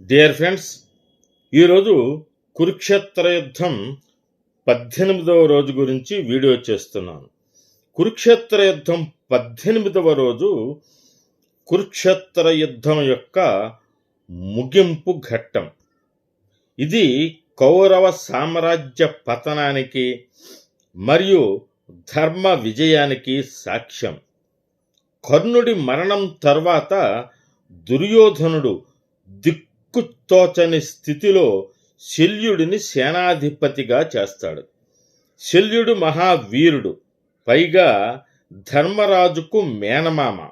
Dear friends ఈరోజు కురుక్షేత్ర యుద్ధం పద్దెనిమిదవ రోజు గురించి వీడియో చేస్తున్నాను. కురుక్షేత్ర యుద్ధం పద్దెనిమిదవ రోజు కురుక్షేత్ర యుద్ధం యొక్క ముగింపు ఘట్టం. ఇది కౌరవ సామ్రాజ్య పతనానికి మరియు ధర్మ విజయానికి సాక్ష్యం. కర్ణుడి మరణం తర్వాత దుర్యోధనుడు దిక్కుతోచని స్థితిలో శల్యుడిని సేనాధిపతిగా చేస్తాడు. శల్యుడు మహావీరుడు పైగా ధర్మరాజుకు మేనమామ.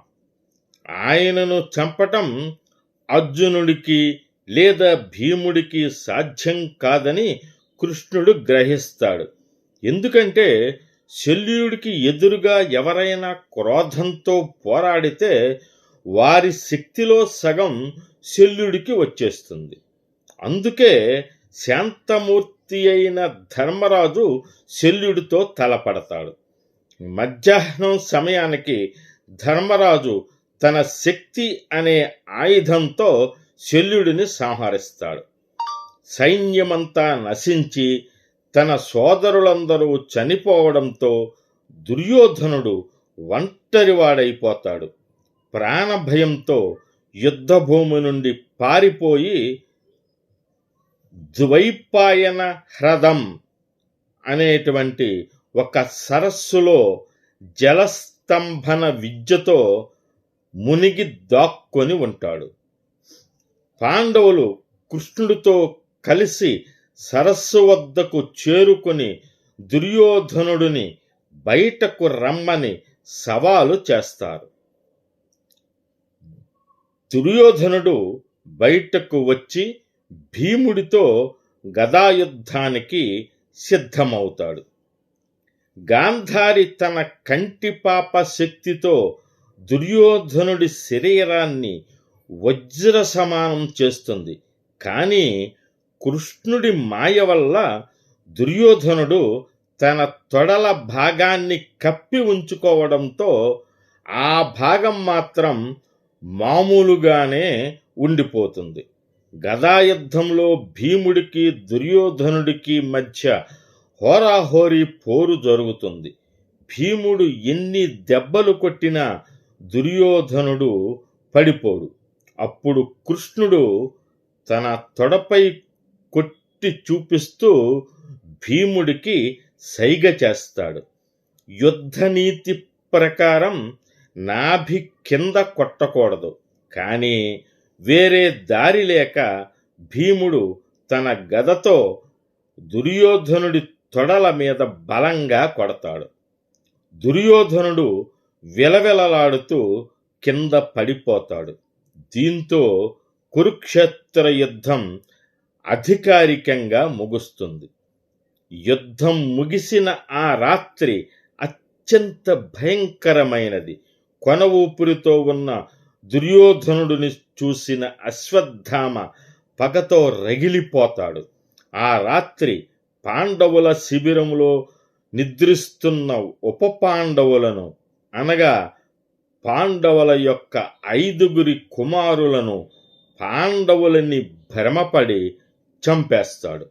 ఆయనను చంపటం అర్జునుడికి లేదా భీముడికి సాధ్యం కాదని కృష్ణుడు గ్రహిస్తాడు. ఎందుకంటే శల్యుడికి ఎదురుగా ఎవరైనా క్రోధంతో పోరాడితే వారి శక్తిలో సగం శల్యుడికి వచ్చేస్తుంది. అందుకే శాంతమూర్తి అయిన ధర్మరాజు శల్యుడితో తలపడతాడు. మధ్యాహ్నం సమయానికి ధర్మరాజు తన శక్తి అనే ఆయుధంతో శల్యుడిని సంహరిస్తాడు. సైన్యమంతా నశించి తన సోదరులందరూ చనిపోవడంతో దుర్యోధనుడు ఒంటరివాడైపోతాడు. ప్రాణభయంతో యుద్ధభూమి నుండి పారిపోయి ద్వైపాయన హ్రదం అనేటువంటి ఒక సరస్సులో జలస్తంభన విద్యతో మునిగి దాక్కొని ఉంటాడు. పాండవులు కృష్ణుడితో కలిసి సరస్సు వద్దకు చేరుకొని దుర్యోధనుడిని బయటకు రమ్మని సవాలు చేస్తారు. దుర్యోధనుడు బయటకు వచ్చి భీముడితో గదాయుద్ధానికి సిద్ధమవుతాడు. గాంధారి తన కంటిపాప శక్తితో దుర్యోధనుడి శరీరాన్ని వజ్ర సమానం చేస్తుంది. కానీ కృష్ణుడి మాయ వల్ల దుర్యోధనుడు తన తొడల భాగాన్ని కప్పి ఉంచుకోవడంతో ఆ భాగం మాత్రం మామూలుగానే ఉండిపోతుంది. గదాయుద్ధంలో భీముడికి దుర్యోధనుడికి మధ్య హోరాహోరీ పోరు జరుగుతుంది. భీముడు ఎన్ని దెబ్బలు కొట్టినా దుర్యోధనుడు పడిపోడు. అప్పుడు కృష్ణుడు తన తొడపై కొట్టి చూపిస్తూ భీముడికి సైగ చేస్తాడు. యుద్ధనీతి ప్రకారం నాభి కింద కొట్టకూడదు. కానీ వేరే దారి లేక భీముడు తన గదతో దుర్యోధనుడి తొడల మీద బలంగా కొడతాడు. దుర్యోధనుడు విలవిలలాడుతూ కింద పడిపోతాడు. దీంతో కురుక్షేత్ర యుద్ధం అధికారికంగా ముగుస్తుంది. యుద్ధం ముగిసిన ఆ రాత్రి అత్యంత భయంకరమైనది. కొన ఊపిరితో ఉన్న దుర్యోధనుడిని చూసిన అశ్వత్థామ పగతో రగిలిపోతాడు. ఆ రాత్రి పాండవుల శిబిరంలో నిద్రిస్తున్న ఉప పాండవులను అనగా పాండవుల యొక్క ఐదుగురి కుమారులను పాండవులని భ్రమపడి చంపేస్తాడు.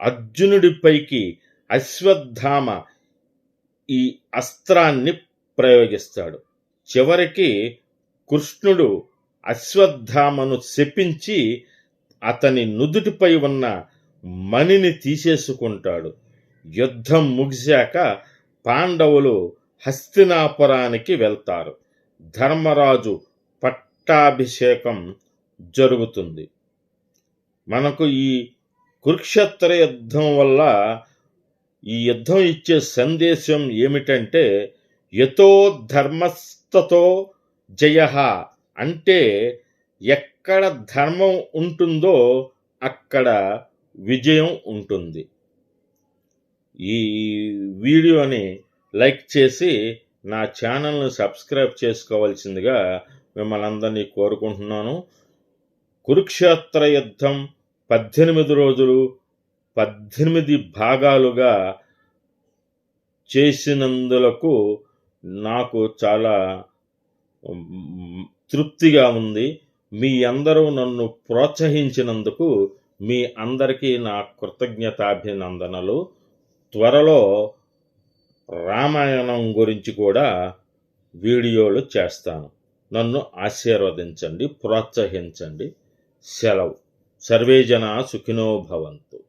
అర్జునుడిపైకి అశ్వత్థామ ఈ అస్త్రాన్ని ప్రయోగిస్తాడు. చివరికి కృష్ణుడు అశ్వత్థామను శపించి అతని నుదుటిపై ఉన్న మణిని తీసేసుకుంటాడు. యుద్ధం ముగిశాక పాండవులు హస్తినాపురానికి వెళ్తారు. ధర్మరాజు పట్టాభిషేకం జరుగుతుంది. మనకు ఈ కురుక్షేత్ర యుద్ధం వల్ల ఈ యుద్ధం ఇచ్చే సందేశం ఏమిటంటే యతో ధర్మస్థతో జయ అంటే ఎక్కడ ధర్మం ఉంటుందో అక్కడ విజయం ఉంటుంది. ఈ వీడియోని లైక్ చేసి నా ఛానల్ను సబ్స్క్రైబ్ చేసుకోవాల్సిందిగా మిమ్మల్ని అందరినీ కోరుకుంటున్నాను. కురుక్షేత్ర యుద్ధం పద్దెనిమిది రోజులు పద్దెనిమిది భాగాలుగా చేసినందులకు నాకు చాలా తృప్తిగా ఉంది. మీ అందరూ నన్ను ప్రోత్సహించినందుకు మీ అందరికీ నా కృతజ్ఞతాభినందనలు. త్వరలో రామాయణం గురించి కూడా వీడియోలు చేస్తాను. నన్ను ఆశీర్వదించండి ప్రోత్సహించండి. సెలవు. సర్వేజన సుఖినో భవంతు.